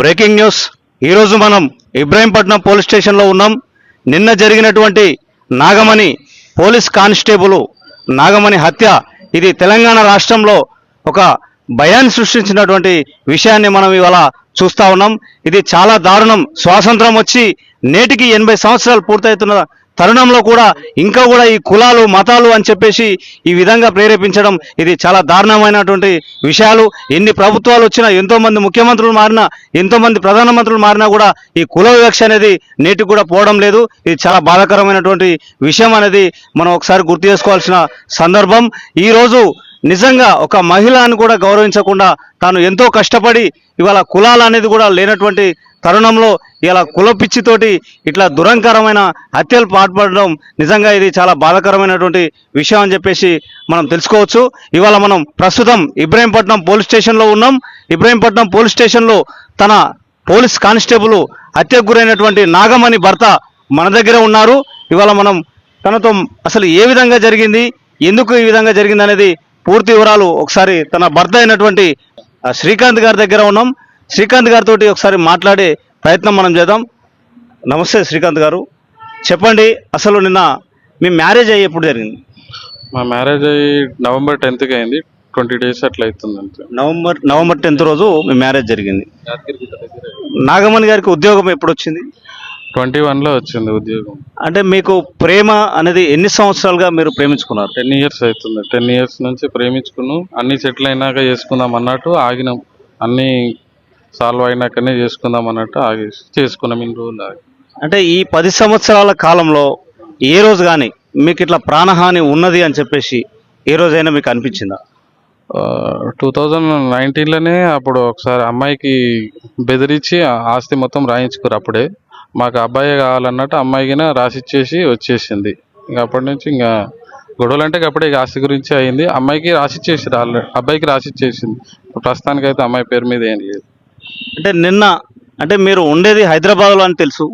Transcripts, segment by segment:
Breaking news. ఈరోజు మనం Ibrahimpatnam police స్టేషన్లో ఉన్నాం. నిన్న జరిగినటువంటి నాగమణి పోలీస్ కానిస్టేబుల్ నాగమణి హత్య. ఇది తెలంగాణ రాష్ట్రంలో ఒక భయాన్ని సృష్టించినటువంటి విషయాన్ని మనం ఇవాళ చూస్తా ఉన్నాం. ఇది చాలా దారుణం. స్వాతంత్రం వచ్చి నేటికి ఎనభై సంవత్సరాలు పూర్తవుతున్న తరుణంలో కూడా ఇంకా కూడా ఈ కులాలు మతాలు అని చెప్పేసి ఈ విధంగా ప్రేరేపించడం ఇది చాలా దారుణమైనటువంటి విషయాలు. ఎన్ని ప్రభుత్వాలు వచ్చినా ఎంతోమంది ముఖ్యమంత్రులు మారినా ఎంతోమంది ప్రధానమంత్రులు మారినా కూడా ఈ కుల వివక్ష అనేది నేటికి కూడా పోవడం లేదు. ఇది చాలా బాధాకరమైనటువంటి విషయం అనేది మనం ఒకసారి గుర్తు చేసుకోవాల్సిన సందర్భం. ఈ రోజు నిజంగా ఒక మహిళను కూడా గౌరవించకుండా తాను ఎంతో కష్టపడి ఇవాళ కులాలు అనేది కూడా లేనటువంటి తరుణంలో ఇలా కుల పిచ్చితోటి ఇట్లా దురంకరమైన హత్యలు పాల్పడడం నిజంగా ఇది చాలా బాధాకరమైనటువంటి విషయం అని చెప్పేసి మనం తెలుసుకోవచ్చు. ఇవాళ మనం ప్రస్తుతం ఇబ్రాహీంపట్నం పోలీస్ స్టేషన్లో ఉన్నాం. ఇబ్రాహీంపట్నం పోలీస్ స్టేషన్లో తన పోలీస్ కానిస్టేబుల్ హత్యకు గురైనటువంటి నాగమణి భర్త మన దగ్గర ఉన్నారు. ఇవాళ మనం తనతో అసలు ఏ విధంగా జరిగింది? ఎందుకు ఈ విధంగా జరిగింది అనేది పూర్తి వివరాలు ఒకసారి తన భర్త అయినటువంటి శ్రీకాంత్ గారి దగ్గర ఉన్నాం. శ్రీకాంత్ గారితో ఒకసారి మాట్లాడే ప్రయత్నం మనం చేద్దాం. నమస్తే శ్రీకాంత్ గారు. చెప్పండి అసలు నిన్న మీ మ్యారేజ్ అయ్యి ఎప్పుడు జరిగింది? మా మ్యారేజ్ అయ్యి నవంబర్ టెన్త్కి అయింది. ట్వంటీ డేస్ అట్లా అవుతుంది అంతే. నవంబర్ నవంబర్ టెన్త్ రోజు మీ మ్యారేజ్ జరిగింది. నాగమణి గారికి ఉద్యోగం ఎప్పుడు వచ్చింది? ట్వంటీ వన్లో వచ్చింది ఉద్యోగం. అంటే మీకు ప్రేమ అనేది ఎన్ని సంవత్సరాలుగా మీరు ప్రేమించుకున్నారు? టెన్ ఇయర్స్ అవుతుంది. టెన్ ఇయర్స్ నుంచి ప్రేమించుకున్నాం. అన్ని సెటిల్ అయినాక చేసుకుందాం అన్నట్టు ఆగినాం. అన్ని సాల్వ్ అయినాకనే చేసుకుందాం అన్నట్టు ఆగి చేసుకున్నాం ఇన్ని రోజులు ఆగి. అంటే ఈ పది సంవత్సరాల కాలంలో ఏ రోజు కానీ మీకు ఇట్లా ప్రాణహాని ఉన్నది అని చెప్పేసి ఏ రోజైనా మీకు అనిపించిందా? టూ థౌజండ్ నైన్టీన్లోనే అప్పుడు ఒకసారి అమ్మాయికి బెదిరించి ఆస్తి మొత్తం రాయించుకోరు అప్పుడే. మాకు అబ్బాయి కావాలన్నట్టు అమ్మాయికి రాసిచ్చేసి వచ్చేసింది. ఇంకా అప్పటి నుంచి ఇంకా గొడవలు అంటే అప్పుడే ఇక ఆస్తి గురించి అయింది. అమ్మాయికి రాసిచ్చేసి ఆల్రెడీ అబ్బాయికి రాసిచ్చేసింది. ఇప్పుడు ప్రస్తుతానికి అయితే అమ్మాయి పేరు మీద ఏం లేదు. అంటే నిన్న అంటే మీరు ఉండేది హైదరాబాద్లో అని తెలుసు.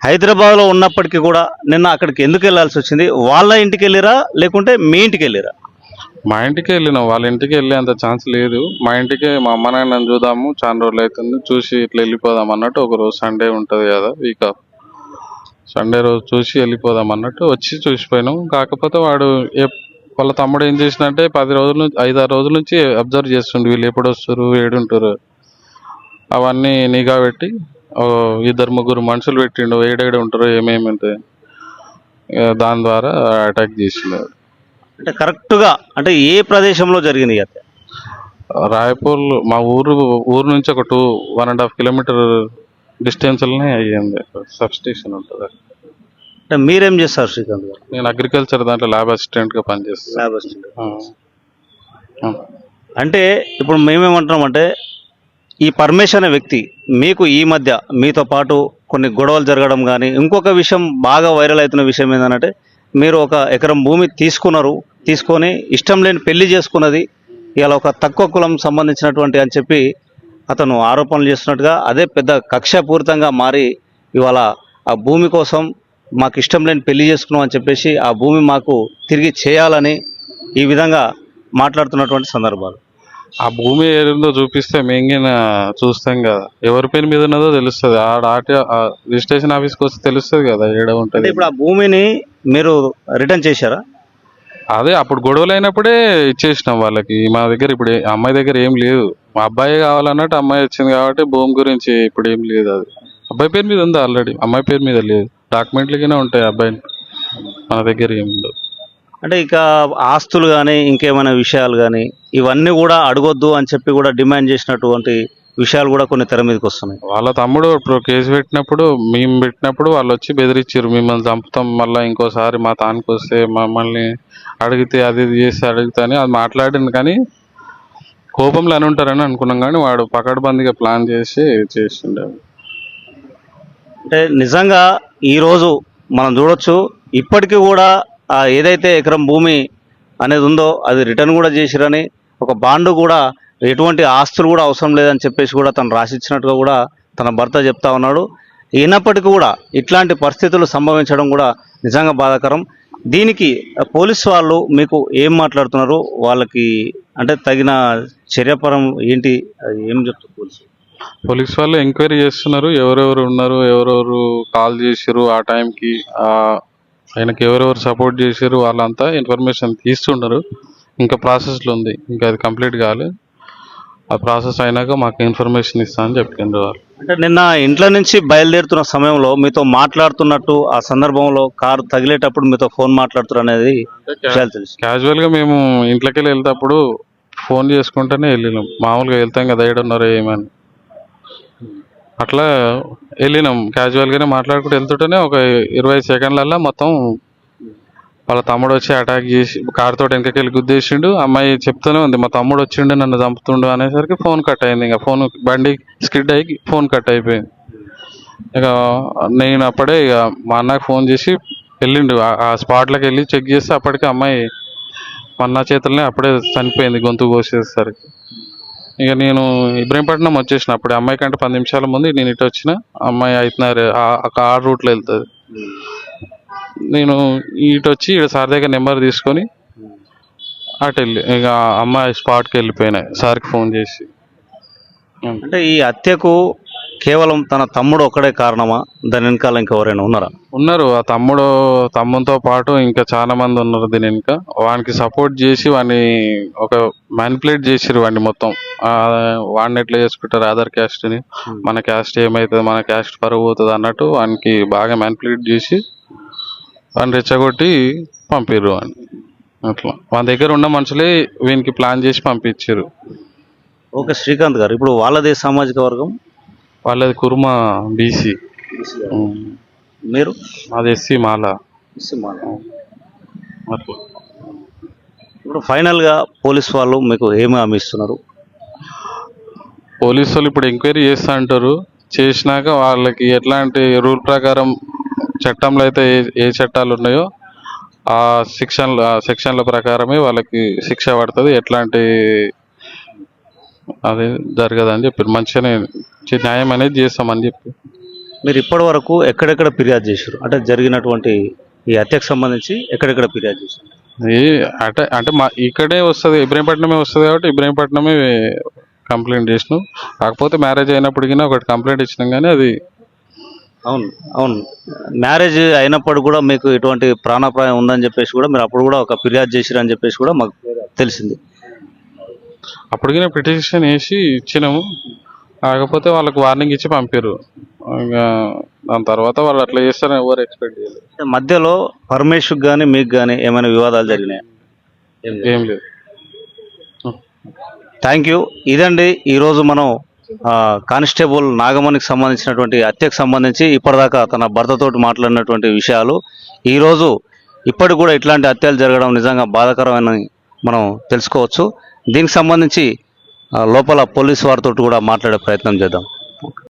హైదరాబాద్లో ఉన్నప్పటికీ కూడా నిన్న అక్కడికి ఎందుకు వెళ్ళాల్సి వచ్చింది? వాళ్ళ ఇంటికి వెళ్ళిరా? లేకుంటే మీ ఇంటికి వెళ్ళిరా? మా ఇంటికి వెళ్ళినాం. వాళ్ళ ఇంటికి వెళ్ళే అంత ఛాన్స్ లేదు. మా ఇంటికి మా అమ్మ నాన్నని చూద్దాము. చాలా రోజులు అవుతుంది. చూసి ఇట్లా వెళ్ళిపోదాం అన్నట్టు ఒక రోజు సండే ఉంటుంది కదా వీక్ ఆఫ్ సండే రోజు చూసి వెళ్ళిపోదాం అన్నట్టు వచ్చి చూసిపోయినాం. కాకపోతే వాడు వాళ్ళ తమ్ముడు ఏం చేసినంటే పది రోజుల నుంచి ఐదారు రోజుల నుంచి అబ్జర్వ్ చేస్తుండు. వీళ్ళు ఎప్పుడు వస్తారు? ఏడుంటారు? అవన్నీ నిఘా పెట్టి ఇద్దరు ముగ్గురు మనుషులు పెట్టిండు ఏడేడు ఉంటారు ఏమేమి ఉంటాయి దాని ద్వారా అటాక్ చేసిండు. అంటే కరెక్ట్గా అంటే ఏ ప్రదేశంలో జరిగింది రాయపూర్ మా ఊరు ఊరు నుంచి ఒక two one and half kilometer డిస్టెన్స్లోనే అయ్యింది సబ్ స్టేషన్ ఉంటుంది. అంటే మీరేం చేస్తారు శ్రీకాంత్ గారు? నేను అగ్రికల్చర్ దాంట్లో ల్యాబ్ అసిస్టెంట్గా పనిచేస్తాను. Lab assistant. అంటే ఇప్పుడు మేమేమంటున్నాం అంటే ఈ పరమేశ్ అనే వ్యక్తి మీకు ఈ మధ్య మీతో పాటు కొన్ని గొడవలు జరగడం కానీ ఇంకొక విషయం బాగా వైరల్ అవుతున్న విషయం ఏంటంటే మీరు ఒక ఎకరం భూమి తీసుకున్నారు తీసుకొని ఇష్టం లేని పెళ్ళి చేసుకున్నది ఇలా ఒక తక్కువ కులం సంబంధించినటువంటి అని చెప్పి అతను ఆరోపణలు చేస్తున్నట్టుగా అదే పెద్ద కక్షపూరితంగా మారి ఇవాళ ఆ భూమి కోసం మాకు ఇష్టం లేని పెళ్ళి చేసుకున్నాం అని చెప్పేసి ఆ భూమి మాకు తిరిగి చేయాలని ఈ విధంగా మాట్లాడుతున్నటువంటి సందర్భాలు. ఆ భూమి ఏదో చూపిస్తే మేము చూస్తాం కదా. ఎవరి పేరు మీద ఉన్నదో తెలుస్తుంది. ఆడ ఆట రిజిస్ట్రేషన్ ఆఫీస్కి వస్తే తెలుస్తుంది కదా ఏడ ఉంటుంది ఇప్పుడు ఆ భూమిని మీరు రిటర్న్ చేశారా? అదే అప్పుడు గొడవలు అయినప్పుడే ఇచ్చేసినాం వాళ్ళకి. మా దగ్గర ఇప్పుడు ఏ- అమ్మాయి దగ్గర ఏం లేదు. మా అబ్బాయి కావాలన్నట్టు అమ్మాయి వచ్చింది కాబట్టి భూమి గురించి ఇప్పుడు ఏం లేదు అది. అబ్బాయి పేరు మీద ఉంది ఆల్రెడీ అమ్మాయి పేరు మీద లేదు. డాక్యుమెంట్లకినే ఉంటాయి అబ్బాయి మన దగ్గర ఏం అంటే ఇక ఆస్తులు కానీ ఇంకేమైనా విషయాలు కానీ ఇవన్నీ కూడా అడగొద్దు అని చెప్పి కూడా డిమాండ్ చేసినటువంటి విషయాలు కూడా కొన్ని తెర మీదకి వస్తున్నాయి. వాళ్ళ తమ్ముడు ఇప్పుడు కేసు పెట్టినప్పుడు మేము పెట్టినప్పుడు వాళ్ళు వచ్చి బెదిరించారు మిమ్మల్ని చంపుతాం మళ్ళీ ఇంకోసారి మా తానికి వస్తే మమ్మల్ని అడిగితే అది ఇది చేసి అడిగితే అని అది మాట్లాడింది కానీ కోపంలో అని ఉంటారని అనుకున్నాం కానీ వాడు పకడ్బందీగా ప్లాన్ చేసి చేసిండే. అంటే నిజంగా ఈరోజు మనం చూడొచ్చు ఇప్పటికీ కూడా ఏదైతే ఎకరం భూమి అనేది ఉందో అది రిటర్న్ కూడా చేసిరని ఒక బాండ్ కూడా ఎటువంటి ఆస్తులు కూడా అవసరం లేదని చెప్పేసి కూడా తను రాసిచ్చినట్టుగా కూడా తన భర్త చెప్తా ఉన్నాడు. అయినప్పటికీ కూడా ఇట్లాంటి పరిస్థితులు సంభవించడం కూడా నిజంగా బాధాకరం. దీనికి పోలీస్ వాళ్ళు మీకు ఏం మాట్లాడుతున్నారు? వాళ్ళకి అంటే తగిన చర్యపరం ఏంటి? అది ఏం చెప్తారు పోలీసు? పోలీస్ వాళ్ళు ఎంక్వైరీ చేస్తున్నారు. ఎవరెవరు ఉన్నారు? ఎవరెవరు కాల్ చేసిరు ఆ టైంకి ఆయనకి ఎవరెవరు సపోర్ట్ చేసిరు వాళ్ళంతా ఇన్ఫర్మేషన్ తీస్తున్నారు ఇంకా ప్రాసెస్లో ఉంది. ఇంకా అది కంప్లీట్ కాలే. ఆ ప్రాసెస్ అయినాక మాకు ఇన్ఫర్మేషన్ ఇస్తా అని చెప్పిండ్రు వాళ్ళు. అంటే నిన్న ఇంట్లో నుంచి బయలుదేరుతున్న సమయంలో మీతో మాట్లాడుతున్నట్టు ఆ సందర్భంలో కారు తగిలేటప్పుడు మీతో ఫోన్ మాట్లాడుతున్నారు అనేది క్యాజువల్గా మేము ఇంట్లోకి వెళ్ళి వెళ్తేప్పుడు ఫోన్ చేసుకుంటూనే వెళ్ళినాం. మామూలుగా వెళ్తాం కదా ఏడున్నారో ఏమని అట్లా వెళ్ళినాం. క్యాజువల్గానే మాట్లాడుకుంటూ వెళ్తుంటేనే ఒక ఇరవై సెకండ్లల్లో మొత్తం వాళ్ళ తమ్ముడు వచ్చి అటాక్ చేసి కారుతో తోటి వెనకకి వెళ్ళి గుద్దేసిండు. అమ్మాయి చెప్తూనే ఉంది మా తమ్ముడు వచ్చిండు నన్ను చంపుతుండు అనేసరికి ఫోన్ కట్ అయింది. ఇంకా ఫోన్ బండి స్కిడ్ అయ్యి ఫోన్ కట్ అయిపోయింది. ఇక నేను అప్పుడే ఇక మా అన్నకి ఫోన్ చేసి వెళ్ళిండు. ఆ- ఆ స్పాట్లోకి వెళ్ళి చెక్ చేస్తే అప్పటికి అమ్మాయి మా అన్న చేతులనే అప్పుడే చనిపోయింది గొంతు కోసేసరికి. ఇక నేను ఇబ్రహీంపట్నం వచ్చేసిన. అప్పుడు అమ్మాయి కంటే పది నిమిషాల ముందు నేను ఇటు వచ్చిన. అమ్మాయి అవుతున్నారు. ఆ రూట్లో వెళ్తుంది. నేను ఇటు వచ్చి ఇటు సార్ దగ్గర నెంబర్ తీసుకొని అటు వెళ్ళి ఇక అమ్మాయి స్పాట్కి వెళ్ళిపోయినాయి సార్కి ఫోన్ చేసి. అంటే ఈ హత్యకు కేవలం తన తమ్ముడు ఒక్కడే కారణమా? దాని వెనకాల ఇంకెవరైనా ఉన్నారా? ఉన్నారు. ఆ తమ్ముడు తమ్ముతో పాటు ఇంకా చాలా మంది ఉన్నారు దీని వెనుక. వానికి సపోర్ట్ చేసి వాడిని ఒక మ్యానిపులేట్ చేసిరు వాడిని మొత్తం. వాడిని ఎట్లా చేసుకుంటారు? అదర్ క్యాస్ట్ని. మన క్యాస్ట్ ఏమవుతుంది మన క్యాస్ట్ పరుగు పోతుంది అన్నట్టు వానికి బాగా మ్యానిపులేట్ చేసి వాడిని రెచ్చగొట్టి పంపిర్రు వాడిని. అట్లా. వాళ్ళ దగ్గర ఉన్న మనుషులే వీనికి ప్లాన్ చేసి పంపించారు ఓకే శ్రీకాంత్ గారు ఇప్పుడు వాళ్ళదే సామాజిక వర్గం? వాళ్ళది కుర్మ బీసీ మీరు? అది ఎస్సీ మాల. అట్లా. ఇప్పుడు ఫైనల్గా పోలీస్ వాళ్ళు మీకు ఏమి హామీ ఇస్తున్నారు? పోలీసు వాళ్ళు ఇప్పుడు ఎంక్వైరీ చేస్తా అంటారు. చేసినాక వాళ్ళకి ఎట్లాంటి రూల్ ప్రకారం చట్టంలో అయితే ఏ ఏ చట్టాలు ఉన్నాయో ఆ సెక్షన్ల ఆ సెక్షన్ల ప్రకారమే వాళ్ళకి శిక్ష పడుతుంది. ఎట్లాంటి అది జరగదని చెప్పారు మంచిగానే న్యాయం అనేది చేస్తామని చెప్పి. మీరు ఇప్పటి వరకు ఎక్కడెక్కడ ఫిర్యాదు చేశారు? అంటే జరిగినటువంటి ఈ హత్యకు సంబంధించి ఎక్కడెక్కడ ఫిర్యాదు చేశారు? అంటే అంటే మా ఇక్కడే వస్తుంది. ఇబ్రహీంపట్నమే వస్తుంది కాబట్టి ఇబ్రహీంపట్నమే కంప్లైంట్ చేసినాం. కాకపోతే మ్యారేజ్ అయినప్పటికీ ఒకటి కంప్లైంట్ ఇచ్చినాం కానీ అది అవును అవును. మ్యారేజ్ అయినప్పుడు కూడా మీకు ఇటువంటి ప్రాణాపాయం ఉందని చెప్పేసి కూడా మీరు అప్పుడు కూడా ఒక ఫిర్యాదు చేసిరు అని చెప్పేసి కూడా మాకు తెలిసింది. అప్పటికి పిటిషన్ వేసి ఇచ్చినాము. కాకపోతే వాళ్ళకి వార్నింగ్ ఇచ్చి పంపారు దాని తర్వాత వాళ్ళు అట్లా చేస్తారని ఎవరు ఎక్స్పెక్ట్ చేయలేదు. మధ్యలో పరమేశ్వర్ కానీ మీకు కానీ ఏమైనా వివాదాలు జరిగినాయి? ఏం లేదు. Thank you. ఇదండి ఈరోజు మనం కానిస్టేబుల్ నాగమణికి సంబంధించినటువంటి హత్యకు సంబంధించి ఇప్పటిదాకా తన భర్తతోటి మాట్లాడినటువంటి విషయాలు. ఈరోజు ఇప్పటికి కూడా ఇట్లాంటి హత్యలు జరగడం నిజంగా బాధాకరమని మనం తెలుసుకోవచ్చు. దీనికి సంబంధించి లోపల పోలీసు వారితో కూడా మాట్లాడే ప్రయత్నం చేద్దాం.